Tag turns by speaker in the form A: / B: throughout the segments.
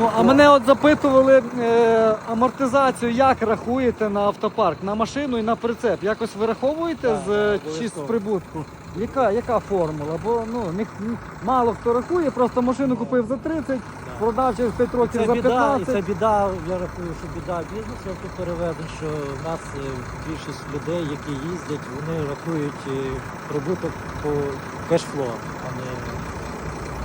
A: Ну, а мене от запитували е, амортизацію, як рахуєте на автопарк, на машину і на прицеп. Якось вираховуєте
B: Так,
A: з е, чи з прибутку? Яка, яка формула? Бо ну, не, мало хто рахує, просто машину купив за 30, продав через 5 років
B: Це
A: за
B: біда,
A: 15.
B: і це біда, я рахую, що біда бізнесу автоперевезень, що в нас е, більшість людей, які їздять, вони рахують е, прибуток по кешфло, а не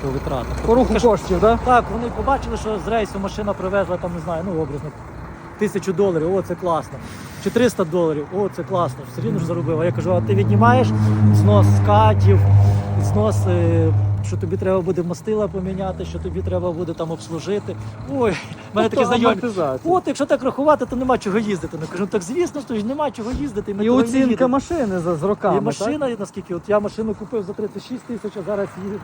B: по витратах.
A: По руху
B: Кеш-
A: коштів, так?
B: Так, вони побачили, що з рейсу машина привезла там, не знаю, ну образно, тисячу доларів, о, це класно. Чи 300 доларів, о, це класно, все рівно ж заробив. А я кажу, а ти віднімаєш знос скатів, знос, е, що тобі треба буде мастила поміняти, що тобі треба буде там обслужити. Ой, в мене такі
A: Тобто
B: знайомі. От, якщо так рахувати, то нема чого їздити. Ну кажу, так звісно, що ж нема чого їздити. Ми
A: І
B: не
A: оцінка
B: їдемо.
A: машини за, з роками.
B: І машина, і наскільки, от я машину купив за 36 тисяч, а зараз її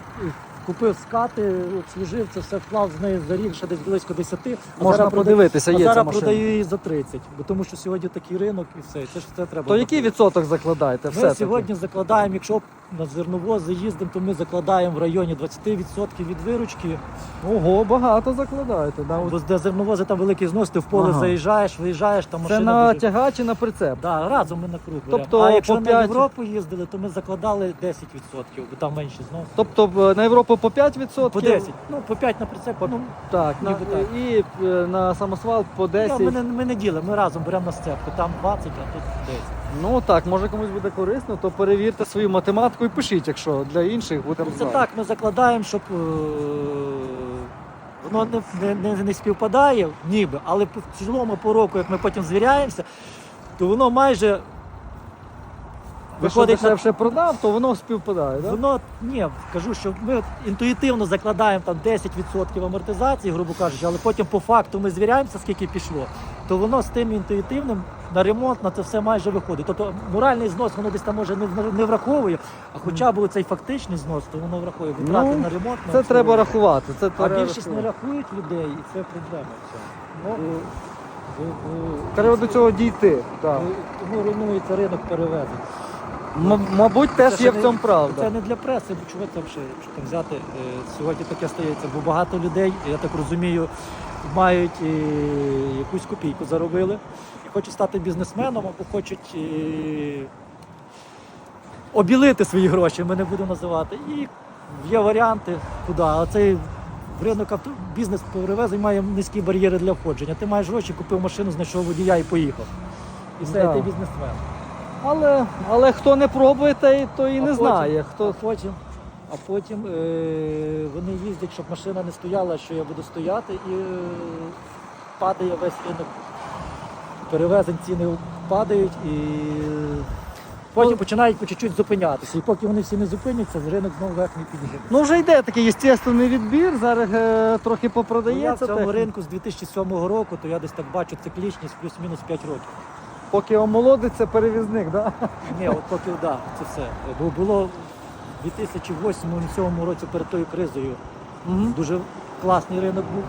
B: купив скати, обслужив це все вклав з неї за рік, ще десь близько 10. А
A: Можна
B: зараз прода-
A: подивитися,
B: а
A: є ця
B: зараз
A: машина.
B: продаю її за 30, бо тому що сьогодні такий ринок і все. Це ж це треба.
A: То який відсоток закладаєте?
B: Ми
A: Все
B: сьогодні закладаємо, якщо на зерновози їздимо, то ми закладаємо в районі 20% від виручки.
A: Ого, багато закладаєте. Да?
B: Бо де зерновози там великий знос, ти в поле
A: Ага.
B: заїжджаєш, виїжджаєш, там
A: Це
B: машина
A: на
B: дуже-
A: тягач і на прицеп.
B: Да, разом ми на круг беремо.
A: Тобто
B: а якщо
A: по
B: на
A: п'ять-
B: Європу їздили, то ми закладали 10%, бо там менше знос.
A: Тобто в- на Європу по 5%?
B: По 10. Ну, по 5 на прицеп. Ну,
A: Так, на,
B: Ніби так.
A: і е, на самосвал по 10.
B: я, ми, не, ми не ділимо, ми разом беремо на сцепку. Там 20, а тут 10.
A: Ну так, може комусь буде корисно, то перевірте свою математику і пишіть, якщо для інших будемо
B: Ну, Це так, ми закладаємо, щоб е, воно не, не, не, не співпадає, ніби, але в цілому по року, як ми потім звіряємося, то воно майже
A: Якщо
B: виходить на
A: дешевше продав, то воно співпадає, так?
B: Воно ні, кажу, що ми от інтуїтивно закладаємо там 10% амортизації, грубо кажучи, але потім по факту ми звіряємося, скільки пішло, то воно з тим інтуїтивним на ремонт на це все майже виходить. Тобто моральний знос воно десь там може не, не враховує, а хоча б цей фактичний знос, то воно враховує витрати
A: Ну,
B: на ремонт. на
A: Це треба
B: обслуговування.
A: рахувати. Це
B: А
A: треба
B: більшість не
A: рахувати.
B: рахують людей, і це проблема. в цьому. Ну, ви- ви-
A: Треба до цього дійти. Так.
B: ви- Тому руйнується ринок перевезень.
A: М- мабуть, теж
B: Це
A: є
B: ж
A: в цьому
B: Це
A: правда.
B: не для преси, бо чого там ще, якщо там взяти, е, сьогодні таке стається, бо багато людей, я так розумію, мають е, якусь копійку заробили і хочуть стати бізнесменом або хочуть е, обілити свої гроші, ми не будемо називати. І є варіанти, куди. А цей ринок авто, бізнес перевезень має низькі бар'єри для входження. Ти маєш гроші, купив машину, знайшов водія і поїхав. І все,
A: Да.
B: і ти бізнесмен.
A: Але, але хто не пробує, той, то і
B: А
A: не
B: потім-
A: знає.
B: А
A: Хто...
B: потім, а потім е, вони їздять, щоб машина не стояла, що я буду стояти, і е, падає весь ринок. Перевезень ціни падають і потім
A: Ну,
B: починають по чуть-чуть зупинятися. І поки вони всі не зупиняться, ринок знову вверх не підніме.
A: Ну вже йде такий естественний відбір, зараз е, трохи
B: Ну, я в
A: попродається.
B: цьому ринку з 2007 року, то я десь так бачу циклічність плюс-мінус 5 років.
A: Поки омолодиться перевізник, да?
B: Ні, от поки да, це все. Бо було в 2008-2007 році перед тою кризою
A: Мгм.
B: Дуже класний ринок був.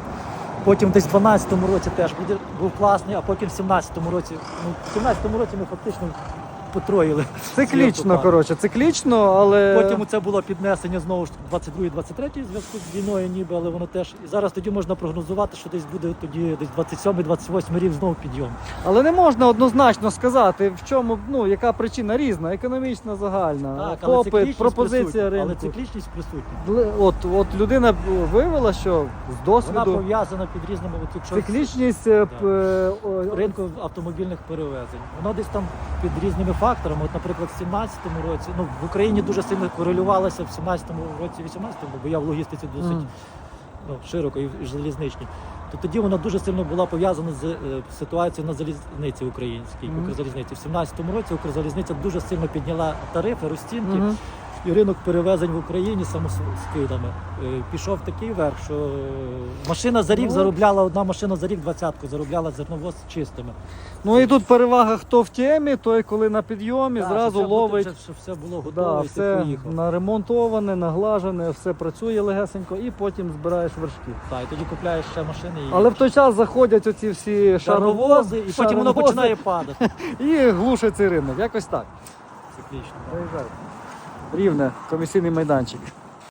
B: Потім десь в 12-му році теж буде- був класний, а потім в 17-му році. Ну, в 17-му році ми фактично потроїли.
A: Циклічно, коротше, циклічно, але
B: Потім це було піднесення знову ж 22-23 в зв'язку з війною, ніби, але воно теж. І зараз тоді можна прогнозувати, що десь буде тоді десь 27-28 рік знову підйом.
A: Але не можна однозначно сказати, в чому ну яка причина різна, економічна, загальна,
B: Так, але
A: попит, пропозиція ринку.
B: Але циклічність присутня.
A: От, от людина виявила, що з
B: Вона пов'язана під різними от якщо
A: циклічність е, п- е, о-
B: ринку автомобільних перевезень. Воно десь там під різними факторами. От, наприклад, в 17-му році, ну в Україні дуже сильно корелювалося в 17-му році, 18-му, бо я в логістиці досить
A: mm.
B: ну, широко і, залізничній. То тоді вона дуже сильно була пов'язана з е, ситуацією на залізниці українській,
A: mm.
B: Укрзалізниці. В 17-му році Укрзалізниця дуже сильно підняла тарифи, розцінки.
A: Мгм.
B: І ринок перевезень в Україні самоскидами е, пішов такий верх, що е, машина за рік
A: Ну.
B: заробляла, одна машина за рік двадцятку заробляла зерновоз чистими.
A: Ну і тут перевага, хто в темі, той коли на підйомі,
B: Так,
A: зразу
B: щоб
A: ловить.
B: бути, щоб все було
A: Да,
B: готове, і ти поїхав.
A: наремонтоване, наглажене, все працює легесенько і потім збираєш вершки.
B: Так, і тоді купляєш ще машини і
A: Але в той час заходять оці всі
B: шаровози,
A: шаровози,
B: і потім воно починає падати.
A: і глушить цей ринок. Якось так.
B: Циклічно.
A: Рівне, комісійний майданчик.